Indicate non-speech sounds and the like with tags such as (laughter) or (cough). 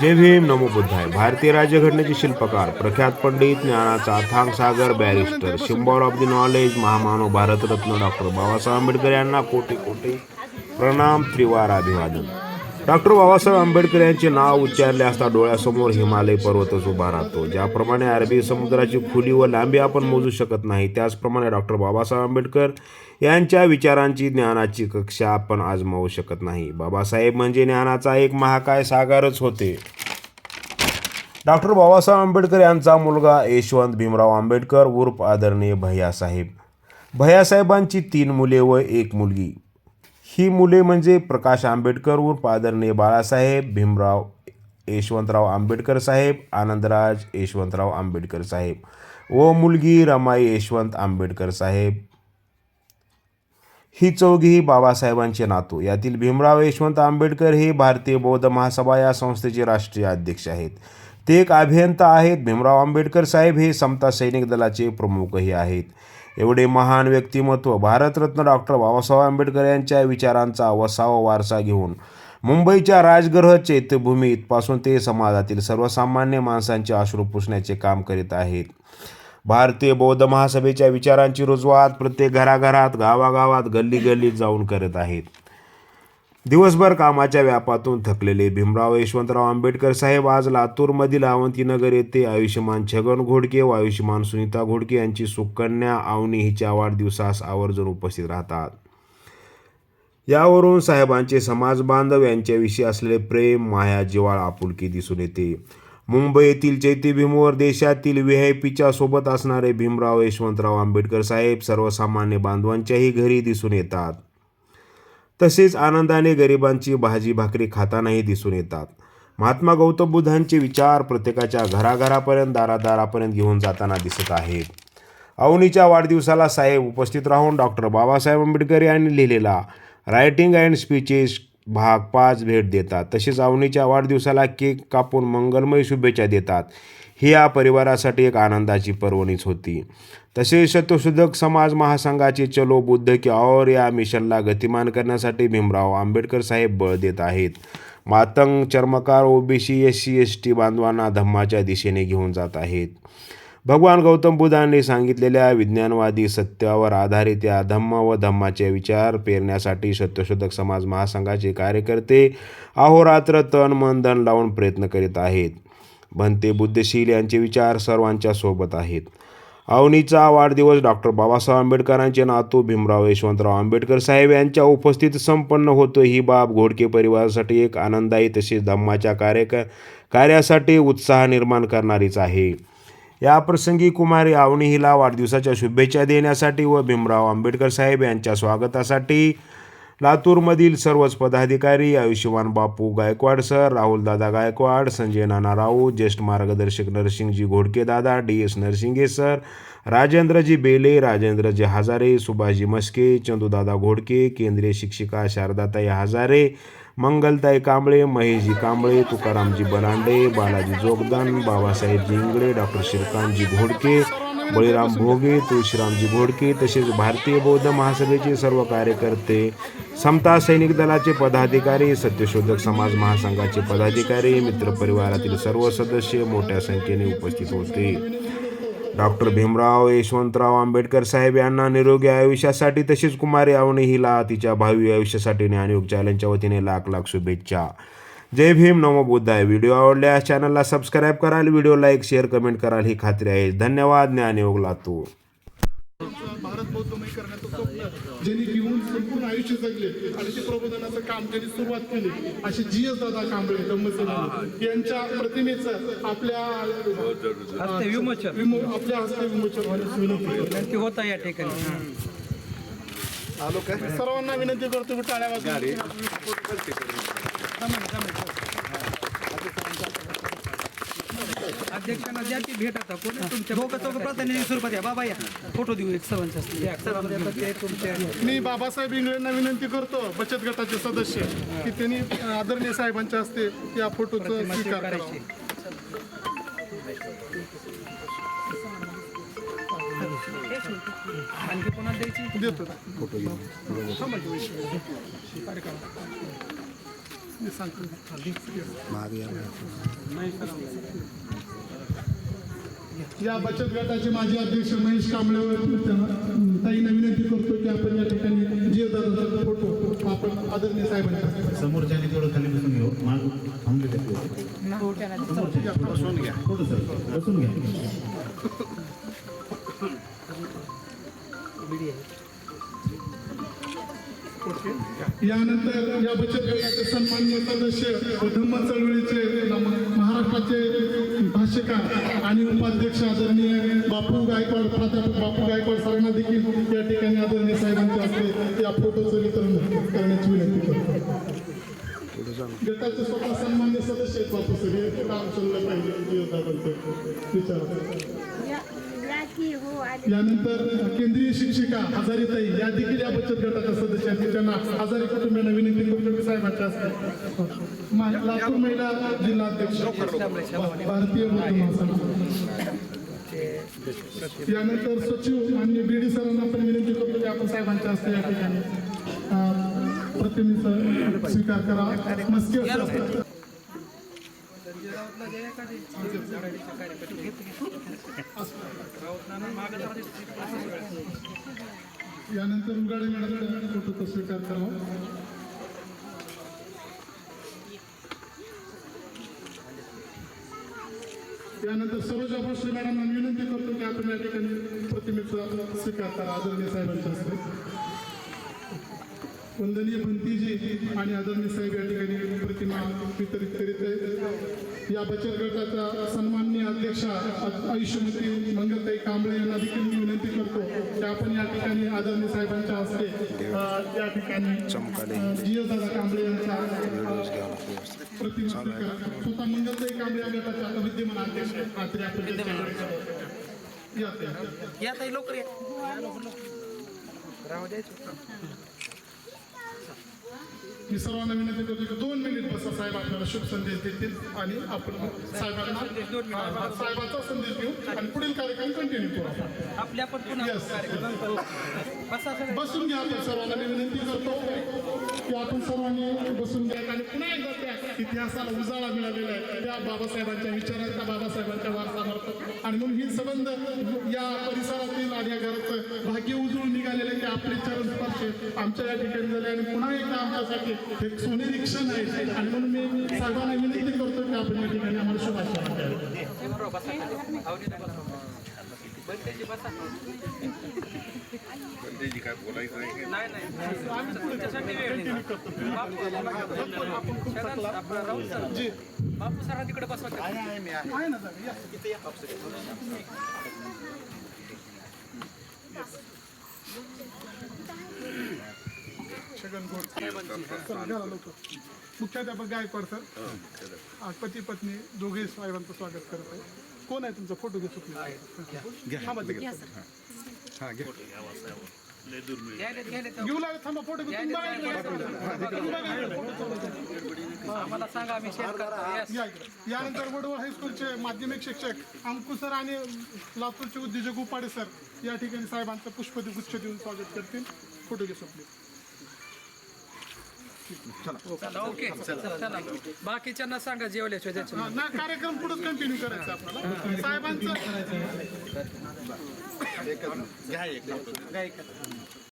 जय भीम नमो बुद्धाय. भारतीय राज्यघटनेचे शिल्पकार प्रख्यात पंडित ज्ञानाचा थांग सागर barrister symbol of the knowledge महामानव भारतरत्न डॉक्टर बाबासाहेब आंबेडकर यांना कोटी कोटी प्रणाम त्रिवार अभिवादन. डॉक्टर बाबासाहेब आंबेडकर यांचे नाव उच्चारले असता डोळ्यासमोर हिमालय पर्वतच उभा राहतो. ज्याप्रमाणे अरबी समुद्राची खुली व लांबी आपण मोजू शकत नाही त्याचप्रमाणे डॉक्टर बाबासाहेब आंबेडकर यांच्या विचारांची ज्ञानाची कक्षा आपण आजमावू शकत नाही. बाबासाहेब म्हणजे ज्ञानाचा एक महाकाय सागरच होते. डॉक्टर बाबासाहेब आंबेडकर यांचा मुलगा यशवंत भीमराव आंबेडकर उर्फ आदरणीय भैयासाहेब. भैयासाहेबांची तीन मुले व एक मुलगी. ही मुले म्हणजे प्रकाश आंबेडकर व आदरणीय बाळासाहेब भीमराव यशवंतराव आंबेडकर साहेब आनंदराज यशवंतराव आंबेडकर साहेब व मुलगी रमाई यशवंत आंबेडकर साहेब. ही चौघी बाबासाहेबांचे नातू. यातील भीमराव यशवंत आंबेडकर हे भारतीय बौद्ध महासभा या संस्थेचे राष्ट्रीय अध्यक्ष आहेत. ते एक अभियंता आहेत. भीमराव आंबेडकर साहेब हे समता सैनिक दलाचे प्रमुखही आहेत. एवढे महान व्यक्तिमत्व भारतरत्न डॉक्टर बाबासाहेब आंबेडकर यांच्या विचारांचा वसावा वारसा घेऊन मुंबईच्या राजगृह चैत्यभूमीतपासून ते समाजातील सर्वसामान्य माणसांचे अश्रू पुसण्याचे काम करीत आहेत. भारतीय बौद्ध महासभेच्या विचारांची रुजवात प्रत्येक घराघरात गावागावात गल्ली गल्लीत जाऊन करत आहेत. दिवसभर कामाच्या व्यापातून थकलेले भीमराव यशवंतराव आंबेडकर साहेब आज लातूरमधील अवंतीनगर येथे आयुष्यमान छगन घोडके व आयुष्यमान सुनीता घोडके यांची सुकन्या आवनी हिच्या वाढदिवसास आवर्जून उपस्थित राहतात. यावरून साहेबांचे समाज बांधव यांच्याविषयी असलेले प्रेम माया जिवाळ आपुलकी दिसून येते. मुंबई येथील चैत्यभीमवर देशातील व्ही आय पीच्या सोबत असणारे भीमराव यशवंतराव आंबेडकर साहेब सर्वसामान्य बांधवांच्याही घरी दिसून येतात. तसेच आनंदाने गरिबांची भाजी भाकरी खातानाही दिसून येतात. महात्मा गौतम बुद्धांचे विचार प्रत्येकाच्या घराघरापर्यंत दारादारापर्यंत घेऊन जाताना दिसत आहेत. अवनीच्या वाढदिवसाला साहेब उपस्थित राहून डॉक्टर बाबासाहेब आंबेडकर यांनी लिहिलेला रायटिंग अँड स्पीचेस भाग पाच भेट देतात. तसेच अवनीच्या वाढदिवसाला केक कापून मंगलमय शुभेच्छा देतात. ही या परिवारासाठी एक आनंदाची पर्वणीच होती. तसेच सत्यशोधक समाज महासंघाचे चलो बुद्ध की और या मिशनला गतिमान करण्यासाठी भीमराव आंबेडकर साहेब बळ देत आहेत. मातंग चर्मकार OBC S C S T बांधवांना धम्माच्या दिशेने घेऊन जात आहेत. भगवान गौतम बुद्धांनी सांगितलेल्या विज्ञानवादी सत्यावर आधारित या धम्म व धम्माचे विचार पेरण्यासाठी सत्यशोधक समाज महासंघाचे कार्यकर्ते अहोरात्र तन मन धन लावून प्रयत्न करीत आहेत. भंते बुद्धशील यांचे विचार सर्वांच्या सोबत आहेत. अवनीचा वाढदिवस डॉक्टर बाबासाहेब आंबेडकरांचे नातू भीमराव यशवंतराव आंबेडकर साहेब यांच्या उपस्थित संपन्न होतो. ही बाब घोडके परिवारासाठी एक आनंददायी तसेच धम्माच्या कार्य कार्यासाठी उत्साह निर्माण करणारीच आहे. या प्रसंगी कुमारी हिला वाढदिवसाच्या शुभेच्छा देण्यासाठी व भीमराव आंबेडकर साहेब यांच्या स्वागतासाठी लातूरमधील सर्वच पदाधिकारी आयुष्यमान बापू गायकवाड सर राहुलदादा गायकवाड संजय नाना राऊत ज्येष्ठ मार्गदर्शक Narsingji Ghodke Dada D S Narsinge sir Rajendraji Bele Rajendraji Hazare Subhashji Maske Chandudada Ghodke केंद्रीय शिक्षिका शारदाताई हजारे मंगलताई कांबळे महेशजी कांबळे तुकारामजी बलांडे बालाजी जोगदान बाबासाहेब जिंगडे डॉक्टर श्रीकांतजी घोडके बळीराम भोगे तुळशीरामजी घोडके तसेच भारतीय बौद्ध महासभेचे सर्व कार्यकर्ते समता सैनिक दलाचे पदाधिकारी सत्यशोधक समाज महासंघाचे पदाधिकारी मित्रपरिवारातील सर्व सदस्य मोठ्या संख्येने उपस्थित होते. डॉक्टर भीमराव यशवंतराव आंबेडकर साहेब यांना निरोगी आयुष्यासाठी तसेच कुमारी आवणे हिला तिच्या भावी आयुष्यासाठी ज्ञानयोग चॅलेंजच्या वतीने लाख लाख शुभेच्छा. जय भीम नमो बुद्धाय. व्हिडिओ आवडल्यास चॅनलला सबस्क्राईब कराल व्हिडिओ लाईक शेअर कमेंट कराल ही खात्री आहे. धन्यवाद ज्ञानयोग लातूर संपूर्ण आयुष्य जगले आणि ते प्रबोधनाचं काम ज्यांनी सुरुवात केली. असे जी एस दादा कांबळे यांच्या प्रतिमेचं आपल्या हस्ते विमोचन. विमो- आपल्या हस्ते विमोचन होता या ठिकाणी. सर्वांना विनंती करतो की टाळ्या वाजवा. अध्यक्षांना ज्या ती भेट आता कोणी तुमच्या दोघं चौघं प्राधान्य स्वरूपात या बाबा या. फोटो देऊ एक सर्वांचा ते तुमच्या मी बाबासाहेब इंगळेंना विनंती करतो बचत गटाचे सदस्य की त्यांनी आदरणीय साहेबांच्या हस्ते या फोटोचं स्वीकार करायचे आणखी कोणाला द्यायची? देतो. मी सांगतो. या बचत गटाचे माजी अध्यक्ष महेश कांबळेवर ताईंना विनंती करतो की आपण या ठिकाणी जे दादाचा फोटो आपण आदरणीय साहेबांच्या समोरच्याने तेवढं खाली बसून घेऊ. माग थांबले समोरच्या बसून घ्या. थोडं सर बसून घ्या. (laughs) यानंतर या बचत गटाचे सन्मान्य सदस्य व धम्म चळवळीचे महाराष्ट्राचे भाष्यकार आणि उपाध्यक्ष आदरणीय बापू गायकवाड प्राध्यापक बापू गायकवाड सरांना देखील या ठिकाणी आदरणीय साहेबांच्या हस्ते या फोटोचं वितरण करण्याची विनंती करतो. गटाचे स्वतः सन्मान्य सदस्य आहेत बापू सगळे. काम चाललं पाहिजे विचार. यानंतर केंद्रीय शिक्षिका हजारीताई या देखील या बचत गटाच्या सदस्य आहेत. त्यांना हजारी कुटुंबियांना विनंती कुलकर्णी की साहेबांच्या असते लातूर महिला जिल्हा अध्यक्ष. भारतीय यानंतर सचिव आणि बीडी सरांना पण विनंती करतो की आपण साहेबांच्या असते या ठिकाणी प्रतिनिधी स्वीकार करा. मस्के सर संजय राऊतला जे एखादी आघाडीच्या कार्यकर्ते घेतले. राऊत नाना मागं जरा दिसते. यानंतर उगाडे मॅडम फोटोचा स्वीकार करावा यानंतर सरोज भोसले मॅडम विनंती करतो की आपण या ठिकाणी प्रतिमेचा स्वीकार करा. आदरणीय साहेबांच्या हस्ते. वंदनीय भंतीजी आणि आदरणीय साहेब या ठिकाणी प्रतिमा वितरित करीत आहेत या बचत गटाच्या सन्माननीय अध्यक्षा आयुष्यमती मंगलताई कांबळे यांना देखील मी विनंती करतो की आपण या ठिकाणी आदरणीय साहेबांच्या हस्ते अ, या ठिकाणी जी एस दादा कांबळे यांचा प्रतिमा. स्वतः मंगलताई कांबळे या गटाच्या विद्यमान अध्यक्ष आहेत. लवकर या राहू द्यायचं मी सर्वांना विनंती करतो की दोन मिनिट बसा साहेब आपल्याला शुभ संदेश देतील आणि आपण साहेबांना साहेबांचा संदेश घेऊ आणि पुढील कार्यक्रम कंटिन्यू करू. आपल्या बसून घ्या आपण सर्वांना मी विनंती करतो. की आपण सर्वांनी बसून घ्या. आणि पुन्हा एकदा त्या इतिहासाला उजाळा मिळालेला आहे. त्या बाबासाहेबांच्या विचारांचा बाबासाहेबांच्या वारसामार्फत आणि म्हणून ही संबंध या परिसरातील आणि या घराचं भाग्य उजळून निघालेले की आपले चरण स्पर्श आमच्या या ठिकाणी झाले आणि पुन्हा एकदा आमच्यासाठी हे सोनेरी क्षण आहे. आणि म्हणून मी सर्वांना विनंती करतो की आपण या ठिकाणी आम्हाला शुभाशय नाही नाही तुमच्यासाठी वेळ. बापू सर. जी बापू सरा तिकडे बसवा आहे ना जागा, या. छगन गोड. मुख्याध्यापक गायकवाड सर पती पत्नी दोघे साहेबांचं स्वागत करत आहे कोण आहे तुमचा फोटो घेतो? थांबा ते घ्या. घ्यायला घेऊ लागले थांबा फोटो घेतो. तुम्ही बघा इकडे. तुम्ही बघा इकडे. आम्हाला सांगा आम्ही शेअर करतो Yes. या इकडे. यानंतर वडवळ हायस्कूलचे माध्यमिक शिक्षक अंकु सर आणि लातूरचे उद्योजक उपाडे सर या ठिकाणी साहेबांचं पुष्पगुच्छ देऊन स्वागत करतील. फोटो घे सोपले चला ओके चला बाकीच्यांना सांगा जेवल्याशिवाय द्यायचं ना कार्यक्रम पुढे कंटिन्यू करायचा आपल्याला. साहेबांचं घ्या एक